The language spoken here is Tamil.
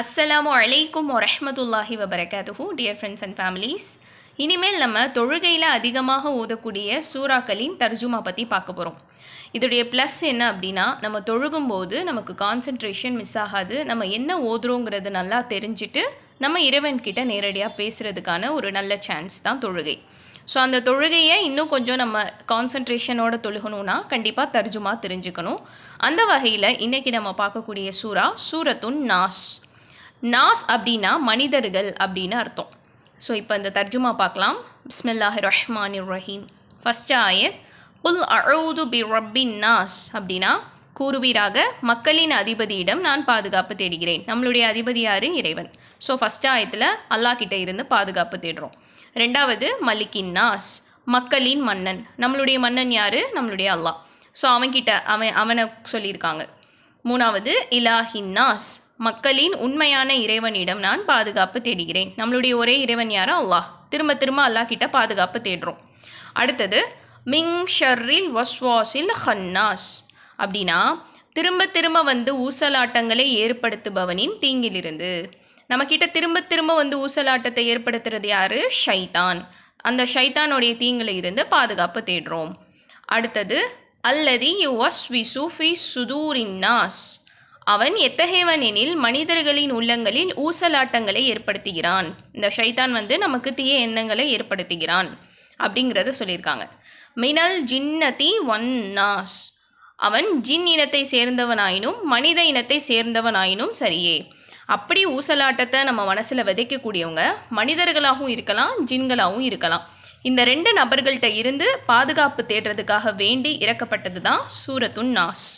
அஸ்ஸலாமு அலைக்கும் வரஹ்மத்துல்லாஹி வபரகாத்துஹூ டியர் ஃப்ரெண்ட்ஸ் அண்ட் ஃபேமிலிஸ். இனிமேல் நம்ம தொழுகையில் அதிகமாக ஓதக்கூடிய சூறாக்களின் தர்ஜுமா பற்றி பார்க்க போகிறோம் இதோடைய ப்ளஸ் என்ன அப்படின்னா நம்ம தொழுகும்போது நமக்கு கான்சென்ட்ரேஷன் மிஸ் ஆகாது. நம்ம என்ன ஓதுறோங்கிறது நல்லா தெரிஞ்சுட்டு நம்ம இறைவன்கிட்ட நேரடியாக பேசுகிறதுக்கான ஒரு நல்ல சான்ஸ் தான் தொழுகை. ஸோ அந்த தொழுகையை இன்னும் கொஞ்சம் நம்ம கான்சன்ட்ரேஷனோட தொழுகணும்னா கண்டிப்பாக தர்ஜுமா தெரிஞ்சுக்கணும். அந்த வகையில் இன்றைக்கி நம்ம பார்க்கக்கூடிய சூறா சூரத்துன் நாஸ். நாஸ் அப்படின்னா மனிதர்கள் அப்படின்னு அர்த்தம். ஸோ இப்போ இந்த தர்ஜுமா பார்க்கலாம். பிஸ்மில்லாஹி ரஹ்மான் ரஹீம் ஃபஸ்ட்டு ஆயத் குல் அழுது பி ரப்பின் நாஸ் அப்படின்னா கூறுவீராக மக்களின் அதிபதியிடம் நான் பாதுகாப்பு தேடுகிறேன். நம்மளுடைய அதிபதி யார்? இறைவன். ஸோ ஃபஸ்ட் ஆயத்தில் அல்லாஹ் கிட்டே இருந்து பாதுகாப்பு தேடுறோம். ரெண்டாவது மலிக்கின் நாஸ் மக்களின் மன்னன். நம்மளுடைய மன்னன் யார்? நம்மளுடைய அல்லாஹ். ஸோ அவன்கிட்ட அவன் அவனை சொல்லியிருக்காங்க. மூணாவது இலாஹின் நாஸ். மக்களின் உண்மையான இறைவனிடம் நான் பாதுகாப்பு தேடுகிறேன். நம்மளுடைய ஒரே இறைவன் யாரா? அல்லாஹ். திரும்ப திரும்ப அல்லாஹ் கிட்ட பாதுகாப்பு தேடுறோம். அடுத்தது மிங் ஷர்ரில் வஸ்வாசில் ஹன்னாஸ். அப்படின்னா திரும்ப திரும்ப வந்து ஊசலாட்டங்களை ஏற்படுத்துபவனின் தீங்கிலிருந்து. நம்மக்கிட்ட திரும்ப திரும்ப வந்து ஊசலாட்டத்தை ஏற்படுத்துறது யாரு? ஷைதான். அந்த ஷைத்தானுடைய தீங்கில் இருந்து பாதுகாப்பு தேடுறோம். அடுத்தது அல்லதி யுவஸ் விசுஃபி சுதூரின்னாஸ் அவன் எத்தகையவன் எனில் மனிதர்களின் உள்ளங்களில் ஊசலாட்டங்களை ஏற்படுத்துகிறான். இந்த ஷைத்தான் வந்து நமக்கு தீய எண்ணங்களை ஏற்படுத்துகிறான் அப்படிங்கிறத சொல்லியிருக்காங்க. மினல் ஜின்னதி ஒன் நாஸ். அவன் ஜின் இனத்தை சேர்ந்தவனாயினும் மனித இனத்தை சேர்ந்தவனாயினும் சரியே. அப்படி ஊசலாட்டத்தை நம்ம மனசில் விதைக்கக்கூடியவங்க மனிதர்களாகவும் இருக்கலாம் ஜின்களாகவும் இருக்கலாம். இந்த ரெண்டு நபர்கள்ட்ட இருந்து பாதுகாப்பு தேடுறதுக்காக வேண்டி இறக்கப்பட்டது தான் சூரத்துன் நாஸ்.